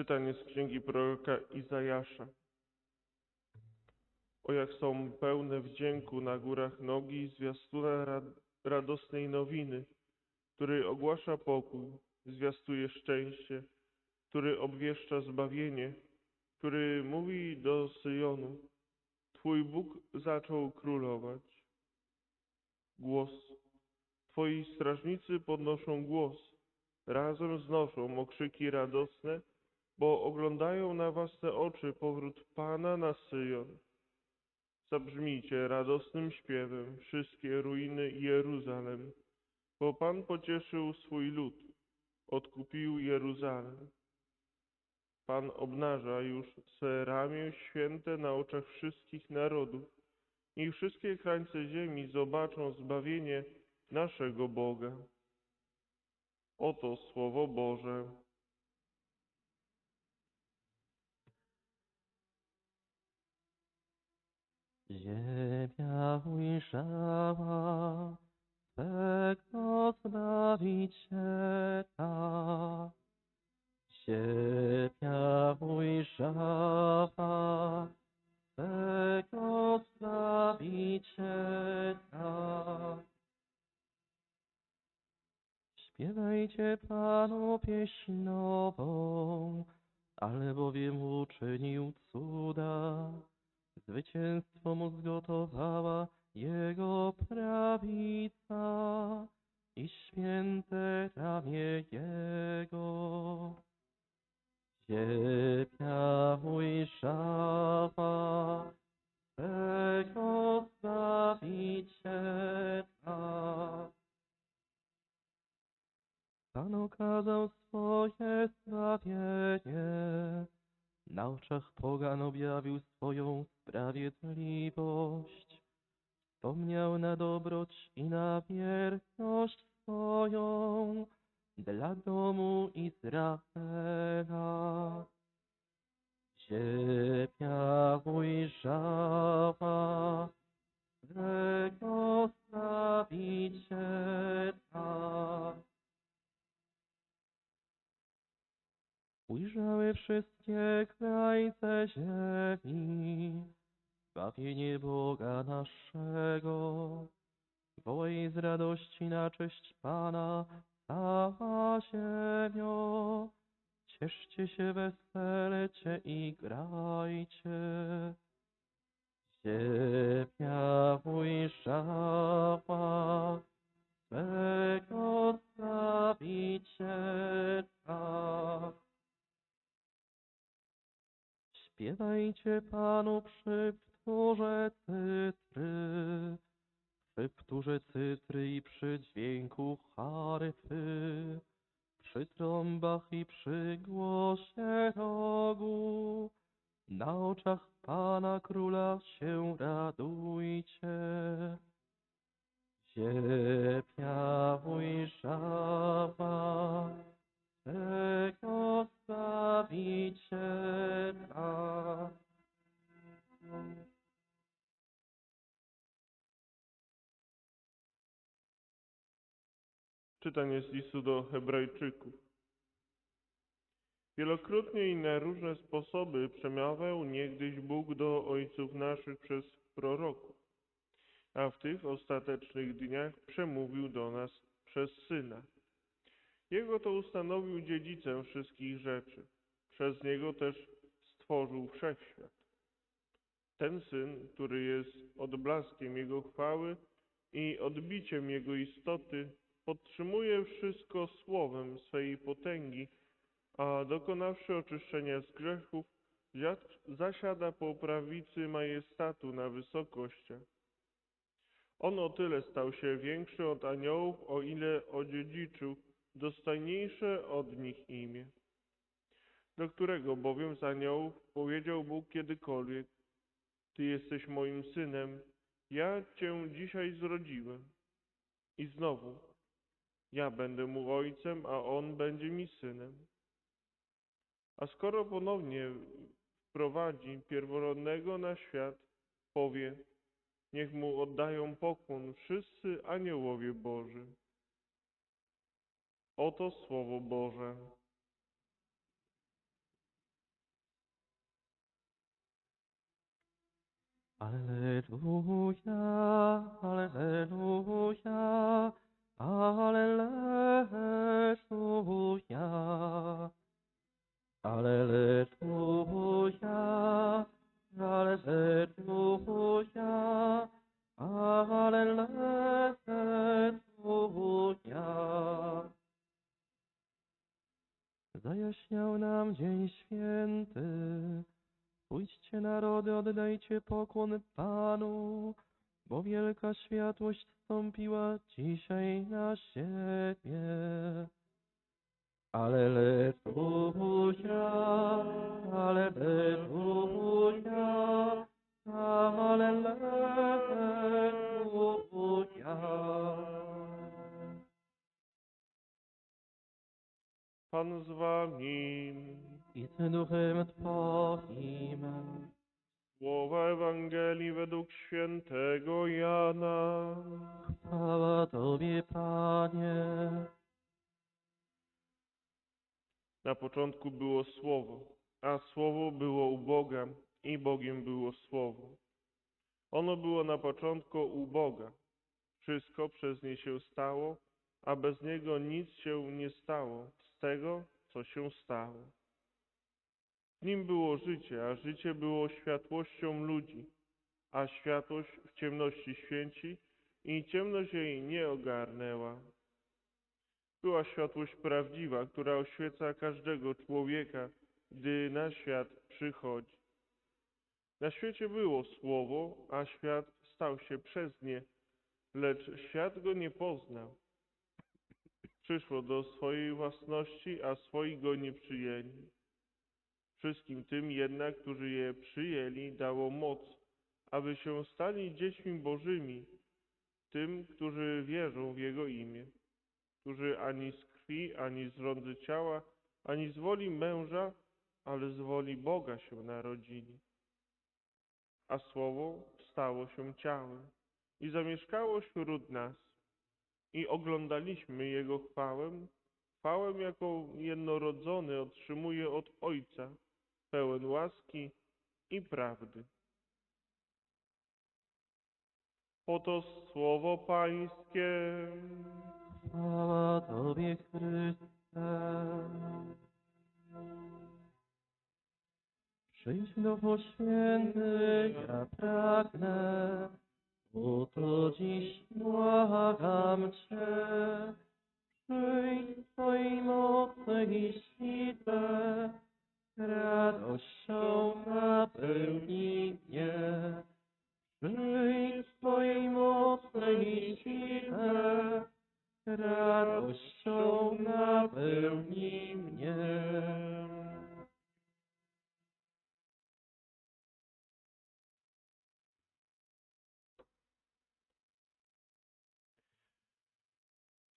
Czytanie z księgi proroka Izajasza. O jak są pełne wdzięku na górach nogi zwiastuna rad radosnej nowiny, który ogłasza pokój, zwiastuje szczęście, który obwieszcza zbawienie, który mówi do Syjonu, Twój Bóg zaczął królować. Głos. Twoi strażnicy podnoszą głos, razem znoszą okrzyki radosne, bo oglądają na własne oczy powrót Pana na Syjon. Zabrzmijcie radosnym śpiewem wszystkie ruiny Jeruzalem, bo Pan pocieszył swój lud, odkupił Jeruzalem. Pan obnaża już swe ramię święte na oczach wszystkich narodów i wszystkie krańce ziemi zobaczą zbawienie naszego Boga. Oto Słowo Boże. Ziemia ujrzała swego Zbawiciela. Ziemia ujrzała swego Zbawiciela. Śpiewajcie Panu pieśń Ziemia ujrzała swego Zbawiciela. Pan okazał swoje zbawienie, na oczach pogan objawił swoją dla domu Izraela. Ziemia ujrzała swego Zbawiciela. Ujrzały wszystkie krańce ziemi, zbawienie Boga naszego. Wołaj z radości na cześć Pana, cała ziemio. Cieszcie się, weselcie i grajcie. Ziemia ujrzała swego Zbawiciela. Śpiewajcie Panu przy wtórze cytry, przy wtórze cytry i przy dźwięku harfy, przy trąbach i przy głosie rogu. Na oczach Pana Króla się radujcie. Ziemia ujrzała swego Zbawiciela. Czytanie z listu do Hebrajczyków. Wielokrotnie i na różne sposoby przemawiał niegdyś Bóg do ojców naszych przez proroków, a w tych ostatecznych dniach przemówił do nas przez Syna. Jego to ustanowił dziedzicem wszystkich rzeczy. Przez Niego też stworzył wszechświat. Ten Syn, który jest odblaskiem Jego chwały i odbiciem Jego istoty, podtrzymuje wszystko słowem swej potęgi, a dokonawszy oczyszczenia z grzechów, zasiada po prawicy majestatu na wysokościach. On o tyle stał się większy od aniołów, o ile odziedziczył dostojniejsze od nich imię. Do którego bowiem z aniołów powiedział Bóg kiedykolwiek, Ty jesteś moim synem, ja Cię dzisiaj zrodziłem. I znowu, ja będę mu ojcem, a on będzie mi synem. A skoro ponownie wprowadzi pierworodnego na świat, powie, niech mu oddają pokłon wszyscy aniołowie Boży. Oto Słowo Boże. Alleluja, Alleluja. Alleluja. Alleluja, Alleluja, Alleluja. Zajaśniał nam dzień święty. Pójdźcie narody, oddajcie pokłon Panu, bo wielka światłość stąpiła dzisiaj na siebie. Alleluja, Alleluja, Alleluja. Pan z wami. I z duchem Twoim. Słowa Ewangelii według świętego Jana. Chwała Tobie, Panie. Na początku było Słowo, a Słowo było u Boga i Bogiem było Słowo. Ono było na początku u Boga. Wszystko przez nie się stało, a bez niego nic się nie stało z tego, co się stało. W nim było życie, a życie było światłością ludzi, a światłość w ciemności święci i ciemność jej nie ogarnęła. Była światłość prawdziwa, która oświeca każdego człowieka, gdy na świat przychodzi. Na świecie było Słowo, a świat stał się przez nie, lecz świat go nie poznał. Przyszło do swojej własności, a swoi go nie przyjęli. Wszystkim tym jednak, którzy je przyjęli, dało moc, aby się stali dziećmi Bożymi, tym, którzy wierzą w Jego imię którzy ani z krwi, ani z rządzy ciała, ani z woli męża, ale z woli Boga się narodzili. A Słowo stało się ciałem i zamieszkało wśród nas. I oglądaliśmy Jego chwałę, chwałę, jaką jednorodzony otrzymuje od Ojca, pełen łaski i prawdy. Oto słowo Pańskie. Chwała Tobie, Chryste. Przyjdź do święty, ja pragnę, oto dziś błagam Cię. Przyjdź w Twojej mocy i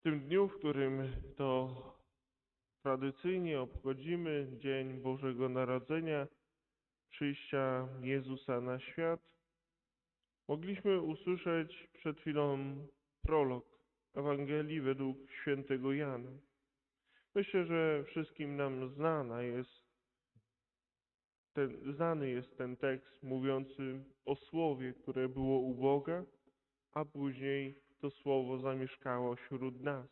W tym dniu, w którym to tradycyjnie obchodzimy Dzień Bożego Narodzenia, przyjścia Jezusa na świat, mogliśmy usłyszeć przed chwilą prolog Ewangelii według świętego Jana. Myślę, że wszystkim nam znana jest ten, znany jest ten tekst mówiący o słowie, które było u Boga, a później to słowo zamieszkało wśród nas.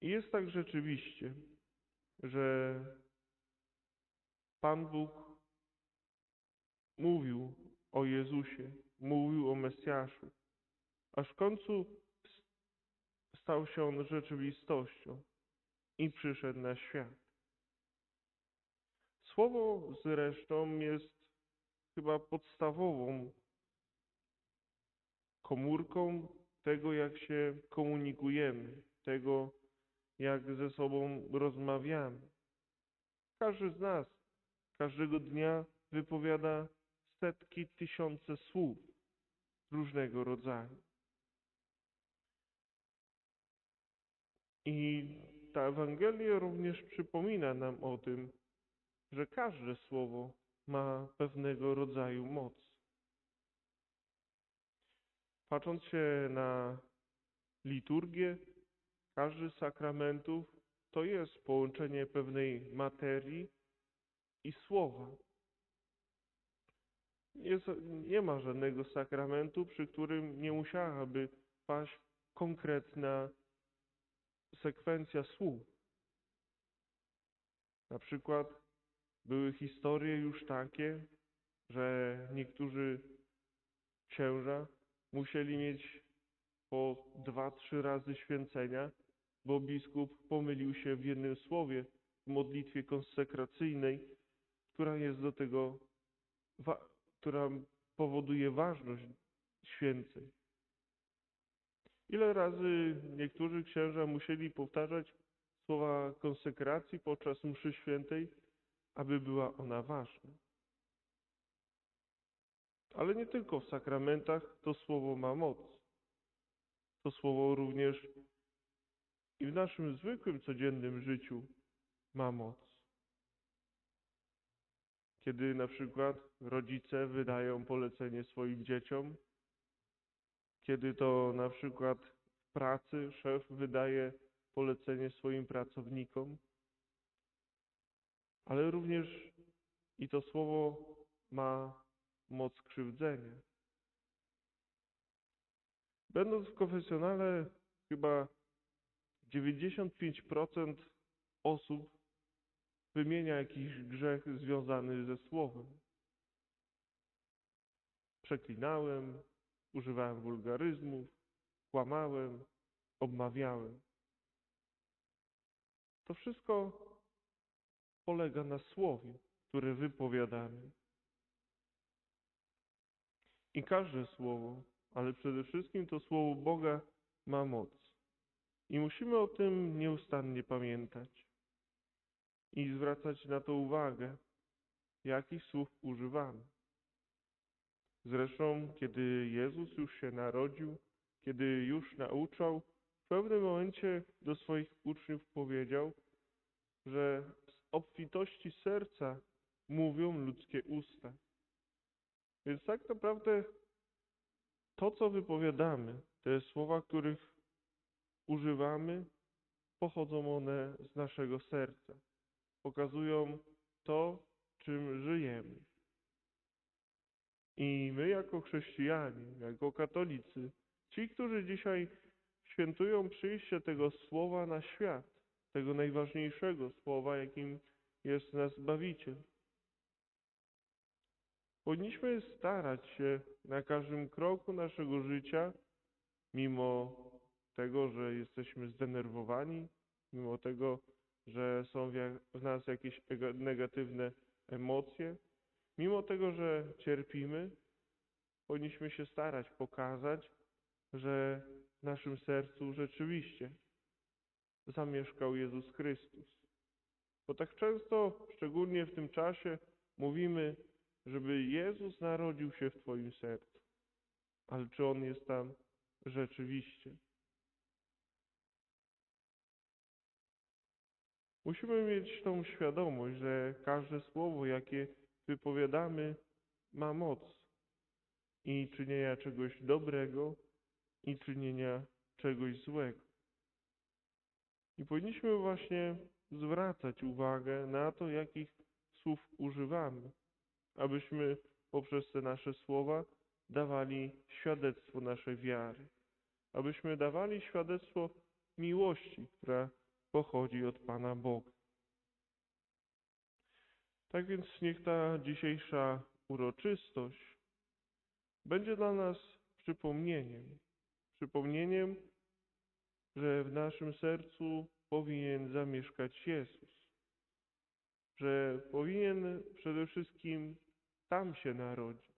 I jest tak rzeczywiście, że Pan Bóg mówił o Jezusie, mówił o Mesjaszu, aż w końcu stał się on rzeczywistością i przyszedł na świat. Słowo zresztą jest chyba podstawową komórką tego, jak się komunikujemy, tego, jak ze sobą rozmawiamy. Każdy z nas każdego dnia wypowiada setki, tysiące słów różnego rodzaju. I ta Ewangelia również przypomina nam o tym, że każde słowo ma pewnego rodzaju moc. Patrząc się na liturgię, każdy z sakramentów to jest połączenie pewnej materii i słowa. jest, nie ma żadnego sakramentu, przy którym nie musiałaby paść konkretna sekwencja słów. Na przykład były historie już takie, że niektórzy księża musieli mieć po dwa, trzy razy święcenia, bo biskup pomylił się w jednym słowie w modlitwie konsekracyjnej, która jest do tego, która powoduje ważność święceń. Ile razy niektórzy księża musieli powtarzać słowa konsekracji podczas mszy świętej, aby była ona ważna. Ale nie tylko w sakramentach to słowo ma moc. To słowo również i w naszym zwykłym, codziennym życiu ma moc. Kiedy na przykład rodzice wydają polecenie swoim dzieciom, kiedy to na przykład w pracy szef wydaje polecenie swoim pracownikom, ale również i to słowo ma moc krzywdzenia. Będąc w konfesjonale, chyba 95% osób wymienia jakiś grzech związany ze słowem. Przeklinałem, używałem wulgaryzmów, kłamałem, obmawiałem. To wszystko polega na słowie, które wypowiadamy. I każde słowo, ale przede wszystkim to słowo Boga ma moc. I musimy o tym nieustannie pamiętać i zwracać na to uwagę, jakich słów używamy. Zresztą, kiedy Jezus już się narodził, kiedy już nauczał, w pewnym momencie do swoich uczniów powiedział, że z obfitości serca mówią ludzkie usta. Więc tak naprawdę to, co wypowiadamy, te słowa, których używamy, pochodzą one z naszego serca. Pokazują to, czym żyjemy. I my, jako chrześcijanie, jako katolicy, ci, którzy dzisiaj świętują przyjście tego słowa na świat, tego najważniejszego słowa, jakim jest nasz Zbawiciel, powinniśmy starać się na każdym kroku naszego życia, mimo tego, że jesteśmy zdenerwowani, mimo tego, że są w nas jakieś ega- negatywne emocje, mimo tego, że cierpimy, powinniśmy się starać pokazać, że w naszym sercu rzeczywiście zamieszkał Jezus Chrystus. Bo tak często, szczególnie w tym czasie, mówimy, żeby Jezus narodził się w Twoim sercu. Ale czy On jest tam rzeczywiście? Musimy mieć tą świadomość, że każde słowo, jakie wypowiadamy, ma moc i czynienia czegoś dobrego, i czynienia czegoś złego. I powinniśmy właśnie zwracać uwagę na to, jakich słów używamy, abyśmy poprzez te nasze słowa dawali świadectwo naszej wiary, abyśmy dawali świadectwo miłości, która pochodzi od Pana Boga. Tak więc niech ta dzisiejsza uroczystość będzie dla nas przypomnieniem, przypomnieniem, że w naszym sercu powinien zamieszkać Jezus, że powinien przede wszystkim tam się narodzić,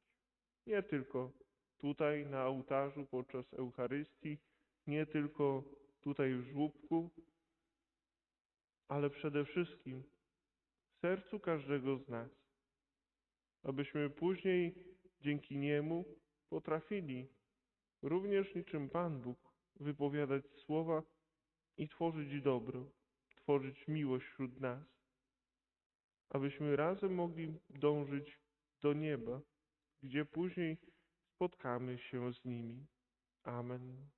nie tylko tutaj na ołtarzu podczas Eucharystii, nie tylko tutaj w żłóbku, ale przede wszystkim w sercu każdego z nas, abyśmy później dzięki Niemu potrafili również niczym Pan Bóg wypowiadać słowa i tworzyć dobro, tworzyć miłość wśród nas, abyśmy razem mogli dążyć do nieba, gdzie później spotkamy się z nimi. Amen.